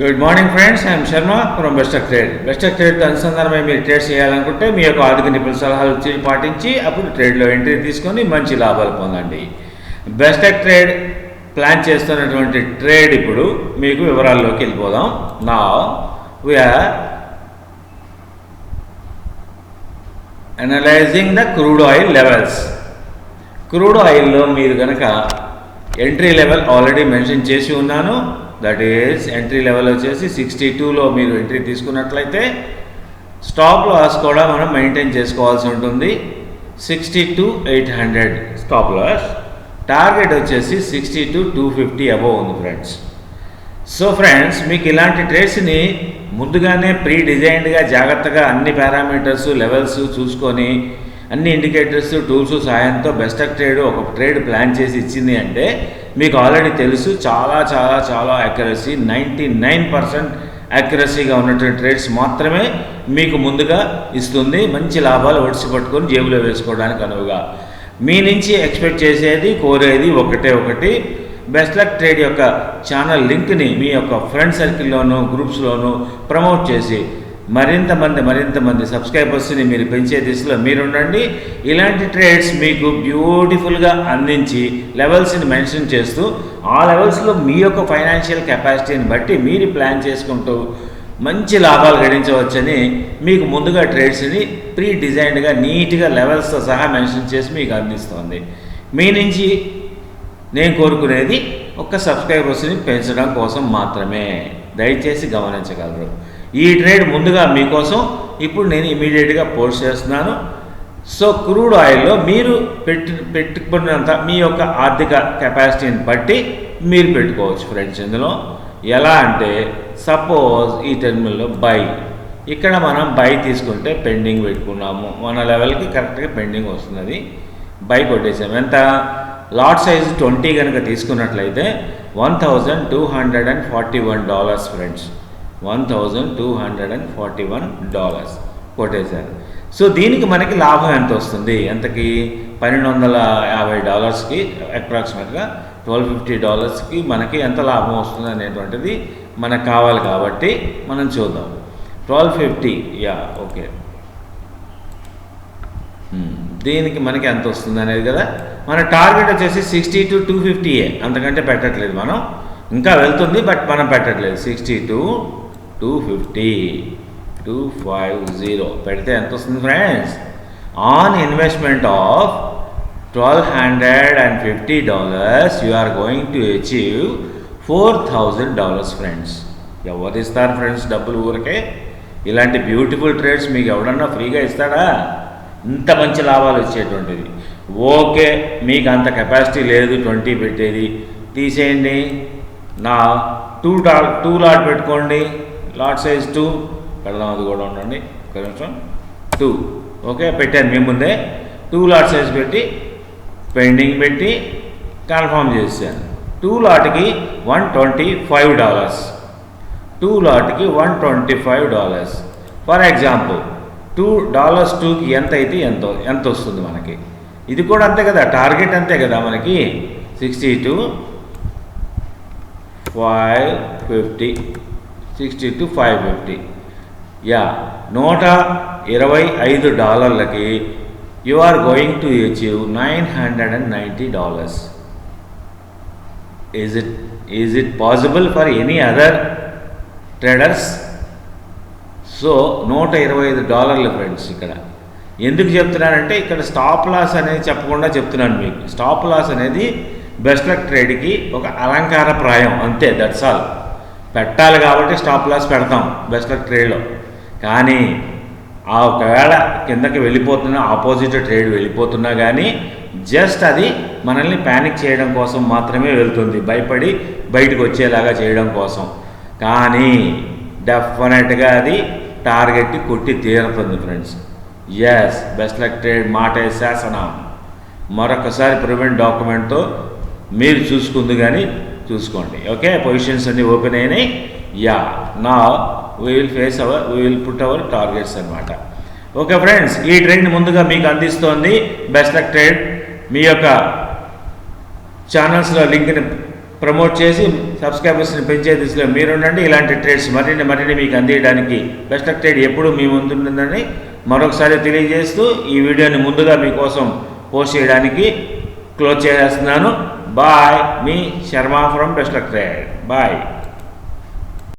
Good morning friends I'm Sharma from best luck trade best luck ట్రేడ్తో అనుసంధానమై మీరు trade చేయాలనుకుంటే మీ యొక్క ఆర్థిక నిపుణుల సలహాలు పాటించి అప్పుడు ట్రేడ్లో ఎంట్రీ తీసుకొని మంచి లాభాలు పొందండి. బెస్టక్ ట్రేడ్ ప్లాన్ చేస్తున్నటువంటి ట్రేడ్ ఇప్పుడు మీకు వివరాల్లోకి వెళ్ళిపోదాం. నా we are analyzing the crude oil levels crude ఆయిల్లో మీరు కనుక ఎంట్రీ లెవెల్ ఆల్రెడీ మెన్షన్ చేసి ఉన్నాను. దట్ ఈస్ ఎంట్రీ లెవెల్ వచ్చేసి సిక్స్టీ టూలో మీరు ఎంట్రీ తీసుకున్నట్లయితే స్టాప్ లాస్ కూడా మనం మెయింటైన్ చేసుకోవాల్సి ఉంటుంది. Sixty two eight hundred stop loss target వచ్చేసి sixty two two fifty above ఉంది ఫ్రెండ్స్ సో ఫ్రెండ్స్ మీకు ఇలాంటి ట్రేడ్స్ని ముందుగానే ప్రీ డిజైన్డ్గా జాగ్రత్తగా అన్ని పారామీటర్స్ లెవెల్స్ చూసుకొని అన్ని ఇండికేటర్స్ టూల్స్ సాయంతో బెస్ట్ ట్రేడ్ ఒక ట్రేడ్ ప్లాన్ చేసి ఇచ్చింది అంటే మీకు ఆల్రెడీ తెలుసు చాలా చాలా చాలా యాక్యురసీ నైంటీ నైన్ పర్సెంట్ యాక్యురసీగా ఉన్నటువంటి ట్రేడ్స్ మాత్రమే మీకు ముందుగా ఇస్తుంది. మంచి లాభాలు ఒడిసి పట్టుకొని జేబులో వేసుకోవడానికి అనువుగా. మీ నుంచి ఎక్స్పెక్ట్ చేసేది కోరేది ఒకటే ఒకటి. బెస్ట్ లక్ ట్రేడ్ యొక్క ఛానల్ లింక్ని మీ యొక్క ఫ్రెండ్ సర్కిల్లోనూ గ్రూప్స్లోనూ ప్రమోట్ చేసి మరింత మంది మరింత మంది సబ్స్క్రైబర్స్ని మీరు పెంచే దిశలో మీరుండండి. ఇలాంటి ట్రేడ్స్ మీకు బ్యూటిఫుల్గా అందించి లెవెల్స్ని మెన్షన్ చేస్తూ ఆ లెవెల్స్లో మీ యొక్క ఫైనాన్షియల్ కెపాసిటీని బట్టి మీరు ప్లాన్ చేసుకుంటూ మంచి లాభాలు గడించవచ్చని మీకు ముందుగా ట్రేడ్స్ని ప్రీ డిజైన్డ్గా నీట్గా లెవెల్స్తో సహా మెన్షన్ చేసి మీకు అందిస్తుంది. మీ నుంచి నేను కోరుకునేది ఒక్క సబ్స్క్రైబర్స్ని పెంచడం కోసం మాత్రమే. దయచేసి గమనించగలరు. ఈ ట్రేడ్ ముందుగా మీకోసం ఇప్పుడు నేను ఇమీడియట్గా పోస్ట్ చేస్తున్నాను. సో క్రూడ్ ఆయిల్లో మీరు పెట్టి పెట్టుకున్నంత మీ యొక్క ఆర్థిక కెపాసిటీని బట్టి మీరు పెట్టుకోవచ్చు ఫ్రెండ్స్ ఇందులో. ఎలా అంటే సపోజ్ ఈ టెర్మినల్లో బై. ఇక్కడ మనం బై తీసుకుంటే పెండింగ్ పెట్టుకున్నాము. మన లెవెల్కి కరెక్ట్గా పెండింగ్ వస్తున్నది. బై కొట్టేసాము. ఎంత? లాట్ సైజ్ ట్వంటీ కనుక తీసుకున్నట్లయితే one thousand two hundred and forty one dollars friends. One thousand two hundred and forty one dollars కొట్టేశారు. సో దీనికి మనకి లాభం ఎంత వస్తుంది? ఎంతకి? పన్నెండు వందల యాభై డాలర్స్కి అప్రాక్సిమేట్గా ట్వెల్వ్ ఫిఫ్టీ డాలర్స్కి మనకి ఎంత లాభం వస్తుంది అనేటువంటిది మనకు కావాలి కాబట్టి మనం చూద్దాం. ట్వెల్వ్ ఫిఫ్టీ యా ఓకే దీనికి మనకి ఎంత వస్తుంది అనేది కదా? మన టార్గెట్ వచ్చేసి సిక్స్టీ టు టూ ఫిఫ్టీయే అంతకంటే పెట్టట్లేదు మనం. ఇంకా వెళ్తుంది బట్ మనం పెట్టట్లేదు. Sixty two two fifty two five zero. పెడితే ఎంత వస్తుంది friends? On investment of twelve hundred and fifty dollars you are going to achieve four thousand dollars friends. ఎవరు ఇస్తారు ఫ్రెండ్స్ డబ్బులు ఊరికే? ఇలాంటి బ్యూటిఫుల్ ట్రేడ్స్ మీకు ఎవడన్నా ఫ్రీగా ఇస్తాడా? ఇంత మంచి లాభాలు వచ్చేటువంటిది ఓకే మీకు అంత కెపాసిటీ లేదు ట్వంటీ పెట్టేది. తీసేయండి. నా టూ డా టూ లాట్ పెట్టుకోండి. లాట్ సైజ్ టూ పెడదాం అది కూడా ఉండండి. ఒక నిమిషం. టూ ఓకే పెట్టాను. మీ ముందే టూ లాట్ సైజ్ పెట్టి పెండింగ్ పెట్టి కన్ఫామ్ చేశాను. Two లాట్కి one twenty five dollars two లాట్కి one twenty five dollars for example two dollars టూకి ఎంత అయితే ఎంత ఎంత వస్తుంది మనకి? ఇది కూడా అంతే కదా. టార్గెట్ అంతే కదా మనకి. Sixty two five fifty sixty two five fifty yeah నూట ఇరవై ఐదు డాలర్లకి you are going to achieve nine hundred and ninety dollars is it is it possible for any other traders so నూట ఇరవై ఐదు డాలర్లు ఫ్రెండ్స్ ఇక్కడ. ఎందుకు చెప్తున్నానంటే ఇక్కడ స్టాప్ లాస్ అనేది చెప్పకుండా చెప్తున్నాను మీకు. స్టాప్ లాస్ అనేది బెస్ట్ లక్ ట్రేడ్కి ఒక అలంకార ప్రాయం అంతే దట్స్ ఆల్ పెట్టాలి కాబట్టి స్టాప్ లాస్ పెడతాం బెస్ట్ లక్ ట్రేడ్లో కానీ ఆ ఒకవేళ కిందకి వెళ్ళిపోతున్నా ఆపోజిట్ ట్రేడ్ వెళ్ళిపోతున్నా కానీ జస్ట్ అది మనల్ని ప్యానిక్ చేయడం కోసం మాత్రమే వెళ్తుంది. భయపడి బయటకు వచ్చేలాగా చేయడం కోసం. కానీ డెఫినెట్గా అది టార్గెట్ కొట్టి తీరుతుంది friends yes best luck trade మాట శాసనం. మరొకసారి ప్రివెంట్ డాక్యుమెంట్తో మీరు చూసుకుంది కానీ చూసుకోండి. ఓకే పొజిషన్స్ అన్ని ఓపెన్ అయినాయి. యా నా we will face our we will put our targets అనమాట ఓకే ఫ్రెండ్స్ ఈ ట్రెండ్ ముందుగా మీకు అందిస్తోంది. బెస్ట్ లక్ ట్రేడ్ మీ యొక్క ఛానల్స్లో లింక్ని ప్రమోట్ చేసి సబ్స్క్రైబర్స్ని పెంచే దిశలో మీరుండండి. ఇలాంటి ట్రేడ్స్ మరిన్ని మరిన్ని మీకు అందించడానికి బెస్ట్ లక్ ట్రేడ్ ఎప్పుడు మీ ముందుంటుందని మరొకసారి తెలియజేస్తూ ఈ వీడియోని ముందుగా మీకోసం పోస్ట్ చేయడానికి క్లోజ్ చేస్తున్నాను. Bye me Sharma from best trade bye